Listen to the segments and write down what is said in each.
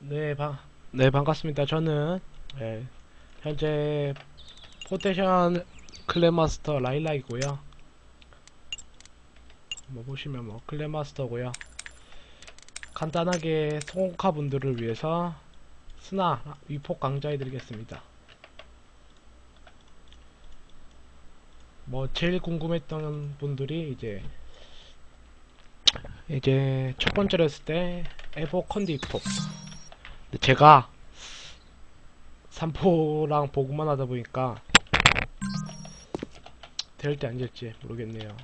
네, 반, 네, 반갑습니다. 저는, 네, 현재, 포테션 클랜마스터 라일락이고요. 뭐, 보시면 뭐, 클랜마스터고요. 간단하게 소공카 분들을 위해서 스나 위폭 강좌해드리겠습니다. 뭐, 제일 궁금했던 분들이 이제, 이제, 첫 번째로 했을 때, 에보 컨디 위폭. 근데 제가 3포랑 보고만 하다 보니까 될지 안 될지 모르겠네요.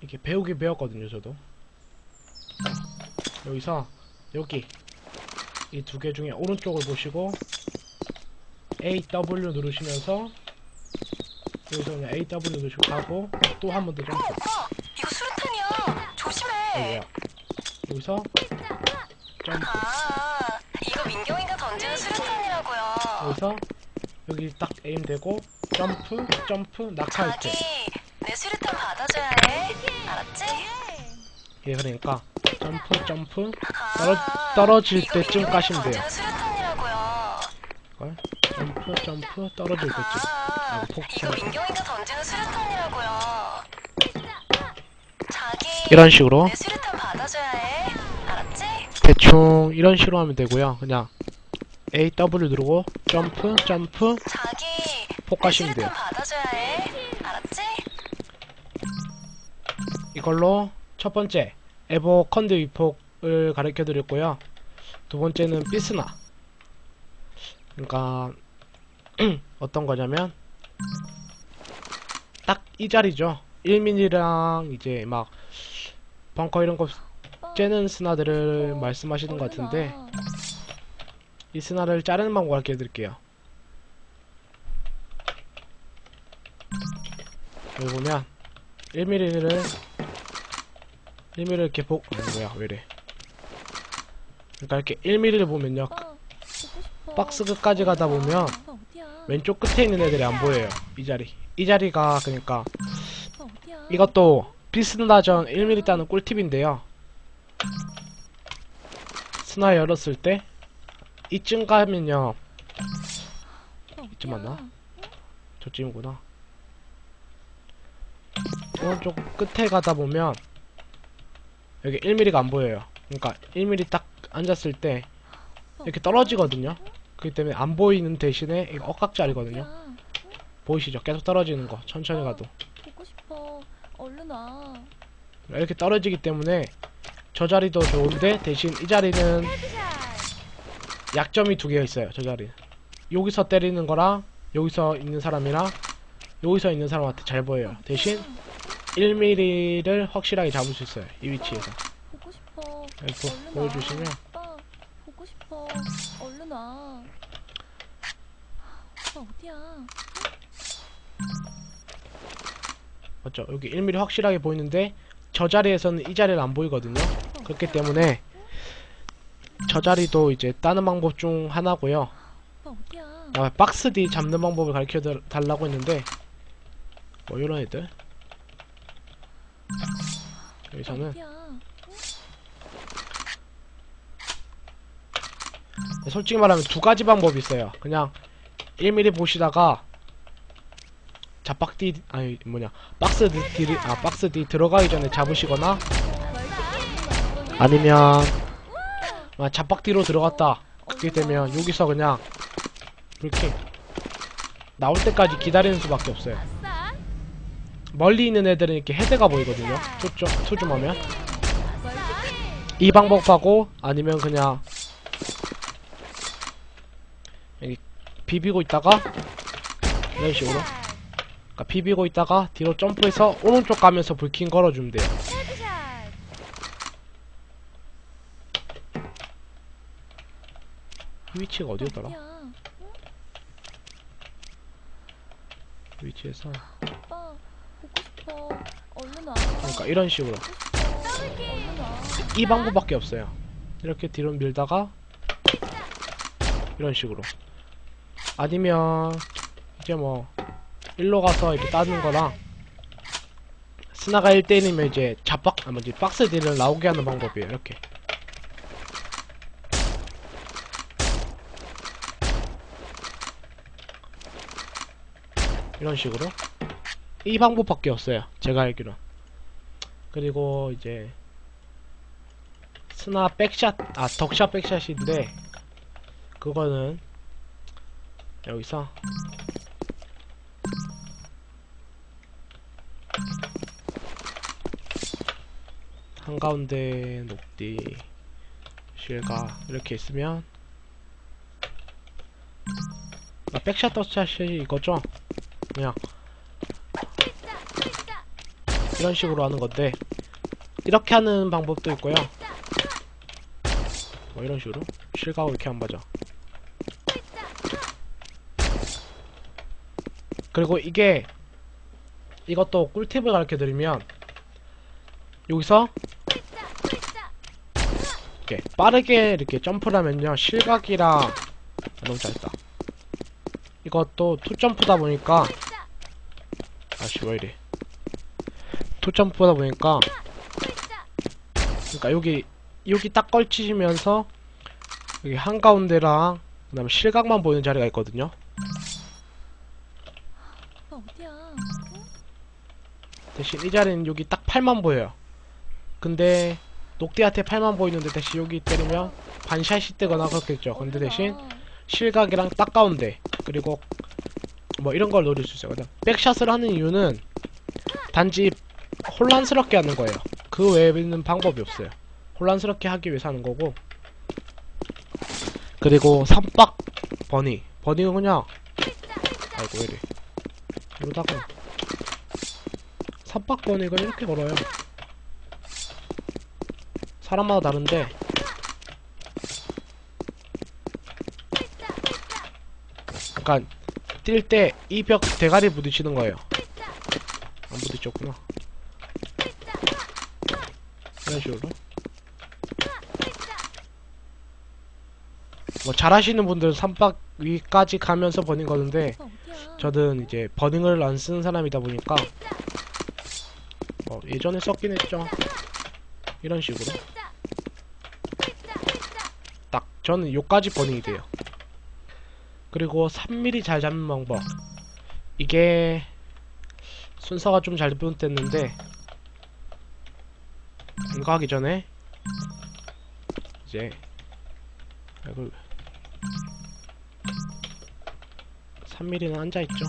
이렇게 배우긴 배웠거든요, 저도. 여기서 여기 이 두 개 중에 오른쪽을 보시고 AW 누르시면서 여기서 그냥 AW 누르시고 하고 또 한 번 더 점프. 어, 이거 수류탄이야. 조심해. 여기서 점프. 아, 이거 민경이가 던지는 수류탄이라고요. 여기서 여기 딱 에임 되고 점프 점프 낙하할 자기, 때. 내 수류탄 받아줘야 해. 알았지? 예 그러니까 점프 점프 아, 떨어, 떨어질 이거 때쯤 민경이가 까시면 돼요. 던지는 수류탄이라고요. 이걸 점프 점프 떨어질 때쯤. 아, 아, 폭 이거. 민경이가 던지는 수류탄이라고요. 자기, 이런 식으로 내 수류탄 받아줘야 해. 대충 이런 식으로 하면 되고요. 그냥 A W 누르고 점프 점프 폭내 가시면 돼요. 이걸로 첫 번째 에버 컨드 위폭을 가르쳐 드렸고요. 두 번째는 피스나. 그러니까 어떤 거냐면 딱 이 자리죠. 1mm랑 이제 막 벙커 이런 거 째는 스나들을 말씀하시는 것 같은데 이 스나를 자르는 방법 가르쳐 드릴게요. 여기 보면 1mm를 1mm를 이렇게 보, 아, 뭐야, 왜래. 그러니까 이렇게 1mm를 보면요. 박스 끝까지 가다 보면 왼쪽 끝에 있는 애들이 안 보여요. 이 자리. 이 자리가 그러니까 이것도 비스나전 1mm 따는 꿀팁인데요. 스나 열었을 때 이쯤 가면요. 이쯤 맞나? 저쯤이구나. 오른쪽 끝에 가다 보면 여기 1mm가 안 보여요. 그러니까 1mm 딱 앉았을 때 이렇게 떨어지거든요. 그렇기 때문에 안 보이는 대신에 이거 억각자리거든요. 보이시죠? 계속 떨어지는 거. 천천히 가도. 보고 싶어. 얼른 와. 이렇게 떨어지기 때문에 저 자리도 좋은데 대신 이 자리는 약점이 두 개가 있어요. 저 자리. 여기서 때리는 거랑 여기서 있는 사람이랑 여기서 있는 사람한테 잘 보여요. 대신 1mm를 확실하게 잡을 수 있어요. 이 위치에서. 보고 싶어. 보, 보여주시면 와. 오빠, 보고 싶어. 얼른 와. 오빠 어디야? 맞죠? 여기 1mm 확실하게 보이는데 저 자리에서는 이 자리를 안 보이거든요. 그렇기 때문에 저 자리도 이제 따는 방법 중 하나고요. 아, 박스 D 잡는 방법을 가르쳐 달- 달라고 했는데 뭐 이런 애들 여기서는? 솔직히 말하면 두 가지 방법이 있어요. 그냥 1mm 보시다가 D 아니 뭐냐 박스 D D 아 박스 D 들어가기 전에 잡으시거나 아니면 아, 잡박 D로 들어갔다 그렇게 되면 여기서 그냥 이렇게 나올 때까지 기다리는 수밖에 없어요. 멀리 있는 애들은 이렇게 헤드가 보이거든요. 초점 초점하면. 이 방법하고 아니면 그냥 여기 비비고 있다가 이런 식으로 그러니까 비비고 있다가 뒤로 점프해서 오른쪽 가면서 불킹 걸어주면 돼요. 헤드샷. 이 위치가 어디였더라? 어디야? 이 위치에서 오빠 보고 싶어. 얼른 와. 그러니까 이런 식으로. 이 방법밖에 없어요. 이렇게 뒤로 밀다가 이런 식으로 아니면 이제 뭐 일로 가서 이렇게 따는 거랑 스나가 1대1이면 이제 잡박 아 뭐지 박스 딜을 나오게 하는 방법이에요 이렇게 이런 식으로 이 방법밖에 없어요 제가 알기로 그리고 이제 스나 백샷 아 덕샷 백샷인데 그거는 여기서 한가운데 녹디 실가 이렇게 있으면 아, 백샷 덕샷이 이거죠? 그냥 이런 식으로 하는 건데 이렇게 하는 방법도 있고요. 뭐 이런 식으로 실가고 이렇게 한 거죠. 그리고 이게 이것도 꿀팁을 가르쳐 드리면 여기서 이렇게 빠르게 이렇게 점프를 하면요. 실각이랑 아, 너무 짧다 이것도 투점프다 보니까 아씨 왜 이래. 투점프다 보니까 그러니까 여기 여기 딱 걸치시면서 여기 한가운데랑 그 다음에 실각만 보이는 자리가 있거든요? 대신 이 자리는 여기 딱 팔만 보여요. 근데 녹디한테 팔만 보이는데 대신 여기 때리면 반샷이 뜨거나 그렇겠죠. 근데 대신 실각이랑 딱 가운데 그리고 뭐 이런 걸 노릴 수 있어요. 백샷을 하는 이유는 단지 혼란스럽게 하는 거예요. 그 외에는 방법이 없어요. 혼란스럽게 하기 위해서 하는 거고. 그리고 삼박 버니. 버니는 그냥 아이고 왜이래. 이러다가 삼박 버니가 이렇게 걸어요. 사람마다 다른데 약간 뛸 때 이 벽 대가리 부딪히는 거예요. 안 부딪혔구나. 이런 식으로. 뭐 잘하시는 분들은 삼박 위까지 가면서 버닝 거는데? 저는 이제 버닝을 안 쓰는 사람이다 보니까 뭐 예전에 썼긴 했죠. 이런 식으로. 딱 저는 요까지 버닝이 돼요. 그리고 3mm 잘 잡는 방법. 이게 순서가 좀 잘못됐는데 이거 하기 전에 이제 이걸 3mm는 앉아있죠.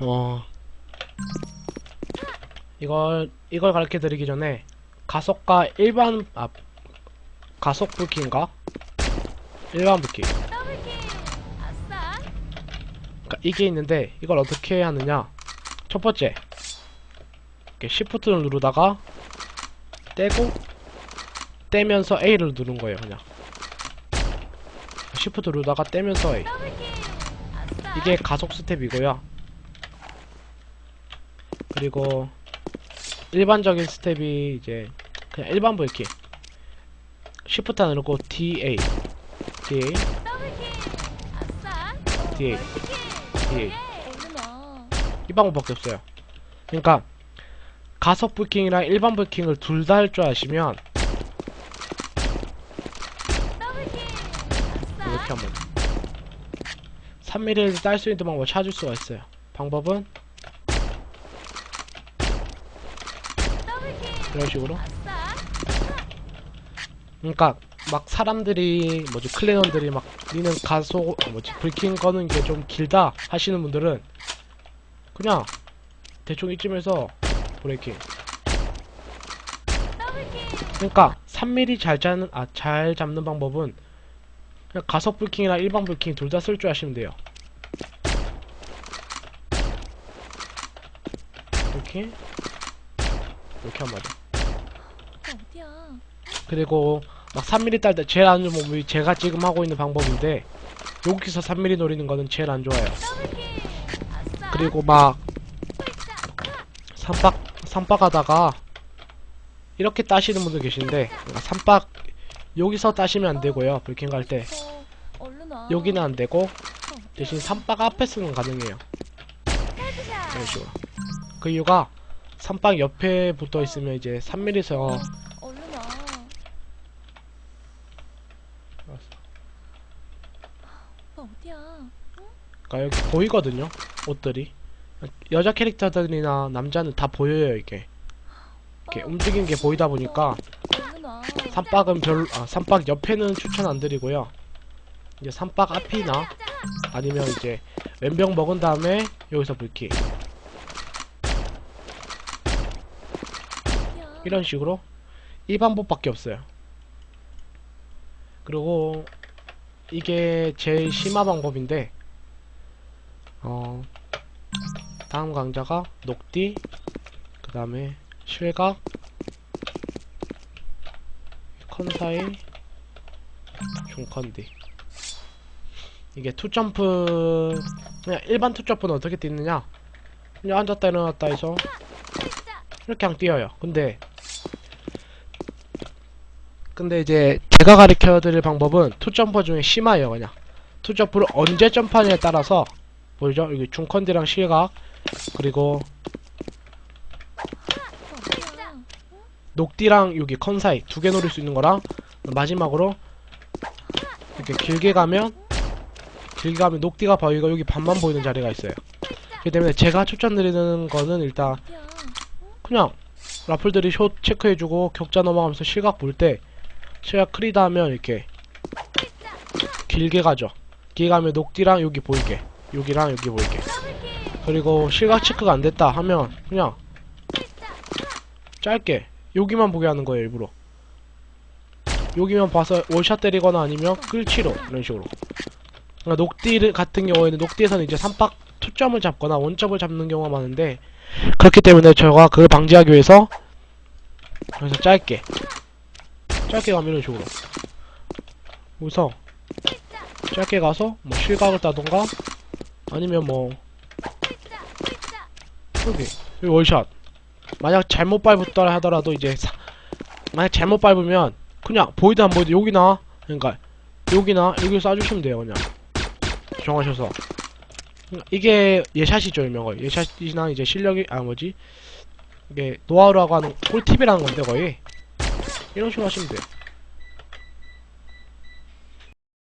어 이걸 이걸 가르쳐 드리기 전에 가속과 일반 아 가속 불키인가 일반 불키 더블킬! 아싸! 그러니까 이게 있는데 이걸 어떻게 하느냐? 첫 번째 이렇게 시프트를 누르다가 떼고 떼면서 A를 누른 거예요 그냥. 시프트 누르다가 떼면서 A! 이게 가속 스텝이고요. 그리고 일반적인 스텝이 이제 그냥 일반 불키 시프트 누르고 DA DA! DA 얼른 와. 이 방법밖에 없어요. 그러니까 가속 불킹이랑 일반 불킹을 둘 다 할 줄 아시면! 이렇게! 한번 3mm를 딸 수 있는 방법을 찾을 수가 있어요. 방법은! 이런 식으로. 그러니까 막 사람들이 뭐지 클레넌들이 막 니는 가속 아, 뭐지 불킹 거는 게 좀 길다 하시는 분들은 그냥 대충 이쯤에서 브레이킹. 그러니까 3mm 잘 잡는 아 잘 잡는 방법은 그냥 가속 불킹이나 일반 불킹 둘 다 쓸 줄 아시면 돼요. 이렇게 이렇게 한 어디야? 그리고 막 3mm 딸 때 제일 안 좋은 방법이 제가 지금 하고 있는 방법인데 여기서 3mm 노리는 거는 제일 안 좋아요. 그리고 막 삼박 삼박 하다가 이렇게 따시는 분들 계신데 그러니까 삼박 여기서 따시면 안 되고요. 불킹 갈 때. 여기는 안 되고? 대신 삼박 앞에서는 가능해요. 헤드샷! 이런 식으로. 그 이유가 삼박 옆에 붙어 있으면 이제 3mm에서 얼른 와. 오빠 어디야? 그러니까 여기 보이거든요 옷들이 여자 캐릭터들이나 남자는 다 보여요 이게 이렇게 움직이는 게 보이다 보니까. 삼박은 별로 아 삼박 옆에는 추천 안 드리고요 이제 삼박 앞이나 아니면 이제 왼병 먹은 다음에 여기서 불키 야. 이런 식으로 이 방법밖에 없어요 그리고 이게 제일 심화 방법인데 어 다음 강자가 녹디 그 다음에 실각 컨사이 중컨디. 이게 투점프 그냥 일반 투점프는 어떻게 뛰느냐? 그냥 앉았다 일어났다 해서 이렇게 그냥 뛰어요. 근데 근데 이제 제가 가르쳐 드릴 방법은 투점퍼 중에 심화예요 그냥. 투점프를 언제 점프하냐에 따라서 보이죠 여기 중컨디랑 실각 그리고 야. 녹디랑 여기 컨사이 두 개 노릴 수 있는 거랑 마지막으로 이렇게 길게 가면 길게 가면 녹디가 보이고 여기 반만 보이는 자리가 있어요 그렇기 때문에 제가 추천드리는 거는 일단 야. 그냥 라플들이 숏 체크해주고 격자 넘어가면서 실각 볼 때 실각 크리다 하면 이렇게 길게 가죠 길게 가면 녹디랑 여기 보이게 여기랑 여기 보이게. 그리고 실각 체크가 안 됐다 하면 그냥 짧게 여기만 보게 하는 거예요 일부러. 여기만 봐서 월샷 때리거나 아니면 끌치로 이런 식으로. 그러니까 녹디 같은 경우에는 녹디에서는 이제 삼박 투점을 잡거나 원점을 잡는 경우가 많은데 그렇기 때문에 저가 그걸 방지하기 위해서 그래서 짧게 짧게 가면 이런 식으로. 여기서 짧게 가서 뭐 실각을 따던가 아니면 뭐 여기 여기 월샷. 만약 잘못 밟았다 하더라도 이제 사- 만약 잘못 밟으면 그냥 보이든 안 보이든 여기나 그러니까 여기나 여기 쏴주시면 돼요 그냥. 정하셔서. 이게 예샷이죠 일명거 예샷이나 이제 실력이 아 뭐지? 이게 노하우라고 하는 꿀팁이라는 건데 거의. 이런 식으로 하시면 돼요